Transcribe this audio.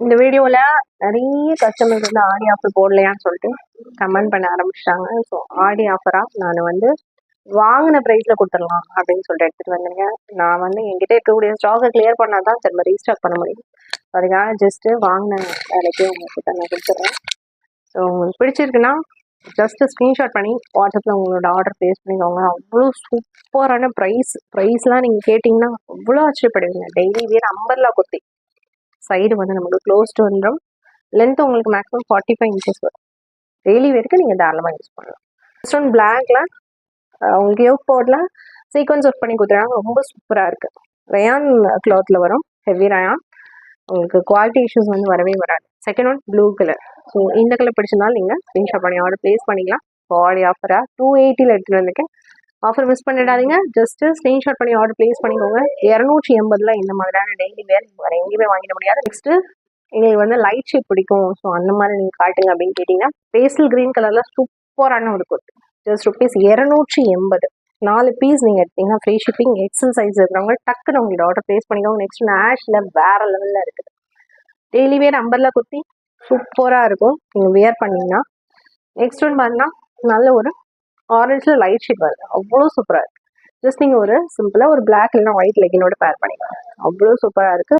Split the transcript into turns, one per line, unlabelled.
இந்த வீடியோவில் நிறைய கஸ்டமர்ஸ் வந்து ஆடி ஆஃபர் போடலையான்னு சொல்லிட்டு கமெண்ட் பண்ண ஆரம்பிச்சிட்டாங்க. ஸோ ஆடி ஆஃபராக நான் வந்து வாங்கின ப்ரைஸில் கொடுத்துடலாம் அப்படின்னு சொல்லிட்டு எடுத்துகிட்டு வந்தேங்க. நான் வந்து என்கிட்ட டேஸ் ஸ்டாக்கை கிளியர் பண்ணால் தான் திரும்ப ரீஸ்டாக் பண்ண முடியும். அதுக்காக ஜஸ்ட்டு வாங்கின வேலைக்கு உங்கள்கிட்ட நான் கொடுத்துட்றேன் ஸோ உங்களுக்கு பிடிச்சிருக்குன்னா ஜஸ்ட்டு ஸ்க்ரீன்ஷாட் பண்ணி வாட்ஸ்அப்பில் உங்களோட ஆர்டர் ப்ளேஸ் பண்ணிக்கோங்க. அவ்வளோ சூப்பரான ப்ரைஸ் ப்ரைஸ்லாம் நீங்கள் கேட்டிங்கன்னா அவ்வளோ ஆச்சரியப்படுவீங்க. Daily wear umbrella kurti. Side வந்து நமக்கு க்ளோஸ்டு வந்துடும் லென்த் உங்களுக்கு மேக்ஸிமம் ஃபார்ட்டி ஃபைவ் இன்ச்சஸ் வரும் டெய்லி வேருக்கு நீங்கள் தாராளமாக யூஸ் பண்ணலாம். நெக்ஸ்ட் ஒன் பிளாக்ல உங்களுக்கு யோக் போர்டில் சீக்வன்ஸ் ஒர்க் பண்ணி கொடுத்துருக்காங்க. ரொம்ப சூப்பராக இருக்குது ரயான் க்ளாத்தில் வரும். ஹெவி ரயான் உங்களுக்கு குவாலிட்டி இஷ்யூஸ் வந்து வரவே வராது. Second one blue colour so இந்த கலர் பிடிச்சிருந்தாலும் நீங்கள் ஸ்க்ரீன்ஷாட் பண்ணி ஆர்டர் ப்ளேஸ் பண்ணிக்கலாம். பாடி ஆஃபராக டூ எயிட்டியில் எடுத்துகிட்டு வந்திருக்கேன். ஆஃபர் மிஸ் பண்ணிடாதீங்க. ஜஸ்ட் ஸ்க்ரீன்ஷாட் பண்ணி ஆர்டர் ப்ளேஸ் பண்ணிக்கோங்க. இரநூற்றி எண்பதுல இந்த மாதிரியான டெய்லி வேர் வேறு எங்கேயுமே வாங்கிட முடியாது. நெக்ஸ்ட்டு எங்களுக்கு வந்து லைட் ஷேட் பிடிக்கும். ஸோ அந்த மாதிரி நீங்கள் காட்டுங்க அப்படின்னு கேட்டிங்கன்னா பேஸ்டல் க்ரீன் கலரில் சூப்பரான ஒரு குர்த்தி ஜஸ்ட் ருபீஸ் இரநூற்றி எண்பது. நாலு பீஸ் நீங்கள் எடுத்தீங்கன்னா ஃப்ரீ ஷிப்பிங் எக்ஸல் சைஸ் இருக்கிறவங்க டக்குன்னு உங்களோட ஆர்டர் ப்ளேஸ் பண்ணிக்கோங்க. நெக்ஸ்ட் ஆஷில் வேறு லெவலில் இருக்குது. டெய்லி வேர் அம்பர்ல குர்த்தி சூப்பராக இருக்கும். நீங்கள் வியர் பண்ணிங்கன்னா நெக்ஸ்ட் ஒன் பார்த்தீங்கன்னா நல்ல ஒரு ஆரஞ்சில் லைட் ஷேட் வருது. அவ்வளோ சூப்பராக இருக்குது ஜஸ்ட் நீங்கள் ஒரு சிம்பிளாக ஒரு பிளாக் இல்லைனா ஒயிட் லெகினோட பேர் பண்ணிக்கலாம். அவ்வளோ சூப்பராக இருக்குது